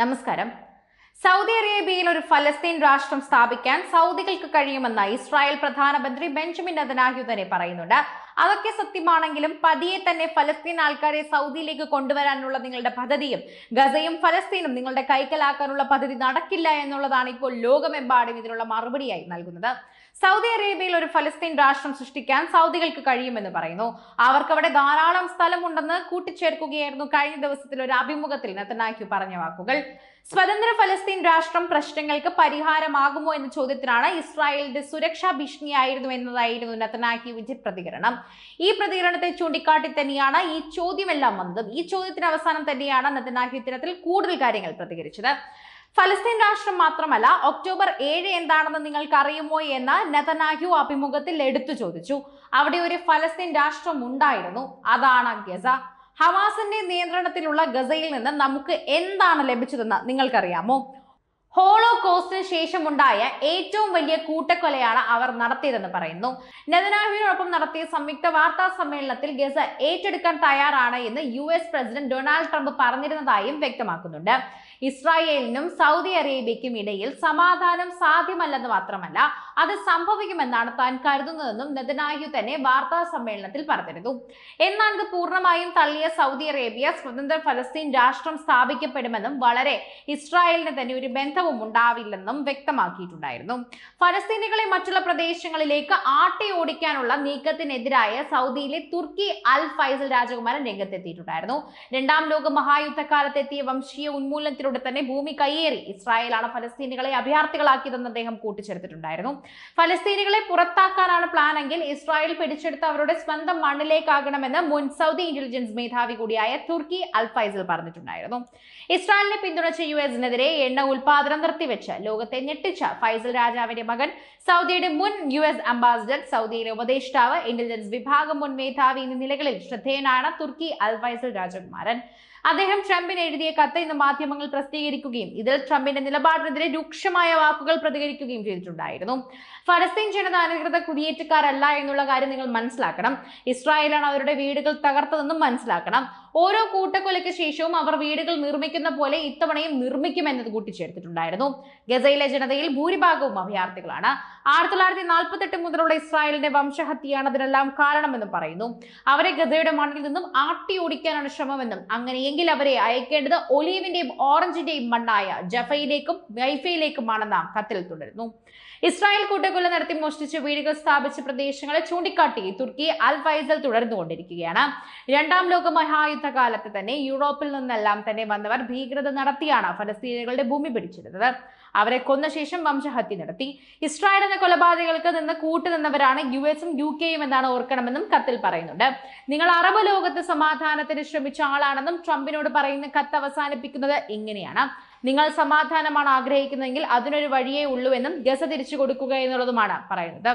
നമസ്കാരം. സൗദി അറേബ്യയിൽ ഒരു ഫലസ്തീൻ രാഷ്ട്രം സ്ഥാപിക്കാൻ സൗദികൾക്ക് കഴിയുമെന്ന് ഇസ്രായേൽ പ്രധാനമന്ത്രി ബെഞ്ചമിൻ നെതന്യാഹു തന്നെ പറയുന്നുണ്ട്. അതൊക്കെ സത്യമാണെങ്കിലും പതിയെ തന്നെ ഫലസ്തീൻ ആൾക്കാരെ സൗദിയിലേക്ക് കൊണ്ടുവരാനുള്ള നിങ്ങളുടെ പദ്ധതിയും ഗസയും ഫലസ്തീനും നിങ്ങളുടെ കൈക്കലാക്കാനുള്ള പദ്ധതി നടക്കില്ല എന്നുള്ളതാണ് ഇപ്പോൾ ലോകമെമ്പാടും ഇതിനുള്ള മറുപടിയായി നൽകുന്നത്. സൗദി അറേബ്യയിൽ ഒരു ഫലസ്തീൻ രാഷ്ട്രം സൃഷ്ടിക്കാൻ സൗദികൾക്ക് കഴിയുമെന്ന് പറയുന്നു. അവർക്കവിടെ ധാരാളം സ്ഥലമുണ്ടെന്ന് കൂട്ടിച്ചേർക്കുകയായിരുന്നു കഴിഞ്ഞ ദിവസത്തിൽ ഒരു അഭിമുഖത്തിൽ നെതന്യാഹു പറഞ്ഞ വാക്കുകൾ. സ്വതന്ത്ര ഫലസ്തീൻ രാഷ്ട്രം പ്രശ്നങ്ങൾക്ക് പരിഹാരമാകുമോ എന്ന ചോദ്യത്തിനാണ് ഇസ്രായേലിന്റെ സുരക്ഷാ ഭീഷണിയായിരുന്നു എന്നതായിരുന്നു നെതന്യാഹുവിന്റെ പ്രതികരണം. ഈ പ്രതികരണത്തെ ചൂണ്ടിക്കാട്ടി തന്നെയാണ് ഈ ചോദ്യമെല്ലാം വന്നതും. ഈ ചോദ്യത്തിന് അവസാനം തന്നെയാണ് നെതന്യാഹു ഇത്തരത്തിൽ കൂടുതൽ കാര്യങ്ങൾ പ്രതികരിച്ചത്. ഫലസ്തീൻ രാഷ്ട്രം മാത്രമല്ല ഒക്ടോബർ ഏഴ് എന്താണെന്ന് നിങ്ങൾക്ക് അറിയുമോ എന്ന് നെതനാഹ്യു അഭിമുഖത്തിൽ എടുത്തു ചോദിച്ചു. അവിടെ ഒരു ഫലസ്തീൻ രാഷ്ട്രം ഉണ്ടായിരുന്നു. അതാണ് ഗസ. ഹമാസിന്റെ നിയന്ത്രണത്തിലുള്ള ഗസയിൽ നിന്ന് നമുക്ക് എന്താണ് ലഭിച്ചതെന്ന് നിങ്ങൾക്കറിയാമോ? ഹോളോകോസ്റ്റിന് ശേഷമുണ്ടായ ഏറ്റവും വലിയ കൂട്ടക്കൊലയാണ് അവർ നടത്തിയതെന്ന് പറയുന്നു. നെതനാഹുവിനോടൊപ്പം നടത്തിയ സംയുക്ത വാർത്താ സമ്മേളനത്തിൽ ഗസ ഏറ്റെടുക്കാൻ തയ്യാറാണ് എന്ന് U S president Donald Trump പറഞ്ഞിരുന്നതായും വ്യക്തമാക്കുന്നുണ്ട്. ഇസ്രായേലിനും സൗദി അറേബ്യയ്ക്കും ഇടയിൽ സമാധാനം സാധ്യമല്ലെന്ന് മാത്രമല്ല അത് സംഭവിക്കുമെന്നാണ് താൻ കരുതുന്നതെന്നും നെതന്യാഹു തന്നെ വാർത്താ സമ്മേളനത്തിൽ പറഞ്ഞിരുന്നു. എന്നാൽ ഇത് പൂർണമായും തള്ളിയ സൗദി അറേബ്യ സ്വതന്ത്ര ഫലസ്തീൻ രാഷ്ട്രം സ്ഥാപിക്കപ്പെടുമെന്നും വളരെ ഇസ്രായേലിന് തന്നെ ഒരു ബന്ധവും ഉണ്ടാവില്ലെന്നും വ്യക്തമാക്കിയിട്ടുണ്ടായിരുന്നു. ഫലസ്തീനികളെ മറ്റുള്ള പ്രദേശങ്ങളിലേക്ക് ആട്ടി ഓടിക്കാനുള്ള നീക്കത്തിനെതിരായ സൗദിയിലെ തുർക്കി അൽ ഫൈസൽ രാജകുമാരൻ രംഗത്തെത്തിയിട്ടുണ്ടായിരുന്നു. രണ്ടാം ലോക മഹായുദ്ധകാലത്തെത്തിയ വംശീയ ഉന്മൂലനത്തിലൂടെ തന്നെ ഭൂമി കയ്യേറി ഇസ്രായേലാണ് ഫലസ്തീനികളെ അഭയാർത്ഥികളാക്കിയതെന്ന് അദ്ദേഹം കൂട്ടിച്ചേർത്തിട്ടുണ്ടായിരുന്നു. ഫലസ്തീനികളെ പുറത്താക്കാനാണ് പ്ലാൻ എങ്കിൽ ഇസ്രായേൽ പിടിച്ചെടുത്ത് അവരുടെ സ്വന്തം മണ്ണിലേക്കാകണമെന്ന് മുൻ സൗദി ഇന്റലിജൻസ് മേധാവി കൂടിയായ തുർക്കി അൽ ഫൈസൽ പറഞ്ഞിട്ടുണ്ടായിരുന്നു. ഇസ്രായേലിനെ പിന്തുണച്ച യു എസിനെതിരെ എണ്ണ ഉൽപാദനം നിർത്തിവെച്ച് ലോകത്തെ ഞെട്ടിച്ച ഫൈസൽ രാജാവിന്റെ മകൻ സൗദിയുടെ മുൻ യു എസ് അംബാസിഡർ സൗദിയിലെ ഉപദേഷ്ടാവ് ഇന്റലിജൻസ് വിഭാഗം മുൻ മേധാവി എന്നീ നിലകളിൽ ശ്രദ്ധേയനാണ് തുർക്കി അൽ ഫൈസൽ രാജകുമാരൻ. അദ്ദേഹം ട്രംപിന് എഴുതിയ കത്ത് ഇന്ന് മാധ്യമങ്ങൾ പ്രസിദ്ധീകരിക്കുകയും ഇതിൽ ട്രംപിന്റെ നിലപാടിനെതിരെ രൂക്ഷമായ വാക്കുകൾ പ്രതികരിക്കുകയും ചെയ്തിട്ടുണ്ടായിരുന്നു. ഫലസ്തീൻ ജനത അനധികൃത കുടിയേറ്റക്കാരല്ല എന്നുള്ള കാര്യം നിങ്ങൾ മനസ്സിലാക്കണം. ഇസ്രായേലാണ് അവരുടെ വീടുകൾ തകർത്തതെന്നും മനസ്സിലാക്കണം. ഓരോ കൂട്ടക്കൊലയ്ക്ക് ശേഷവും അവർ വീടുകൾ നിർമ്മിക്കുന്ന പോലെ ഇത്തവണയും നിർമ്മിക്കുമെന്നത് കൂട്ടിച്ചേർത്തിട്ടുണ്ടായിരുന്നു. ഗസയിലെ ജനതയിൽ ഭൂരിഭാഗവും അഭയാർത്ഥികളാണ്. ആയിരത്തി തൊള്ളായിരത്തി നാൽപ്പത്തെട്ട് മുതലുള്ള ഇസ്രായേലിന്റെ വംശഹത്യയാണ് അതിനെല്ലാം കാരണമെന്നും പറയുന്നു. അവരെ ഗസയുടെ മണ്ണിൽ നിന്നും ആട്ടി ഓടിക്കാനാണ് ശ്രമമെന്നും അങ്ങനെയെങ്കിൽ അവരെ അയക്കേണ്ടത് ഒലീവിന്റെയും ഓറഞ്ചിന്റെയും മണ്ണായ ജഫയിലേക്കും ഗൈഫയിലേക്കുമാണെന്ന കത്തിൽ തുടരുന്നു. ഇസ്രായേൽ കൂട്ടക്കൊല നടത്തി മോഷ്ടിച്ച് വീടുകൾ സ്ഥാപിച്ച പ്രദേശങ്ങളെ ചൂണ്ടിക്കാട്ടി തുർക്കി അൽ ഫൈസൽ തുടർന്നു കൊണ്ടിരിക്കുകയാണ് രണ്ടാം ലോക മഹായുദ്ധ മഹായുദ്ധകാലത്ത് തന്നെ യൂറോപ്പിൽ നിന്നെല്ലാം തന്നെ വന്നവർ ഭീകരത നടത്തിയാണ് ഫലസ്തീനുകളുടെ ഭൂമി പിടിച്ചെടുത്തത്. അവരെ കൊന്ന ശേഷം വംശഹത്യ നടത്തി. ഇസ്രായേൽ എന്ന കൊലപാതകങ്ങൾക്ക് നിന്ന് കൂട്ടുനിന്നവരാണ് യു എസും യു കെയും എന്നാണ് ഓർക്കണമെന്നും കത്തിൽ പറയുന്നുണ്ട്. നിങ്ങൾ അറബ് ലോകത്ത് സമാധാനത്തിന് ശ്രമിച്ച ആളാണെന്നും ട്രംപിനോട് പറയുന്ന കത്ത് അവസാനിപ്പിക്കുന്നത് ഇങ്ങനെയാണ് നിങ്ങൾ സമാധാനമാണ് ആഗ്രഹിക്കുന്നതെങ്കിൽ അതിനൊരു വഴിയേ ഉള്ളൂ എന്നും ഗസ തിരിച്ചു കൊടുക്കുക എന്നുള്ളതുമാണ് പറയുന്നത്.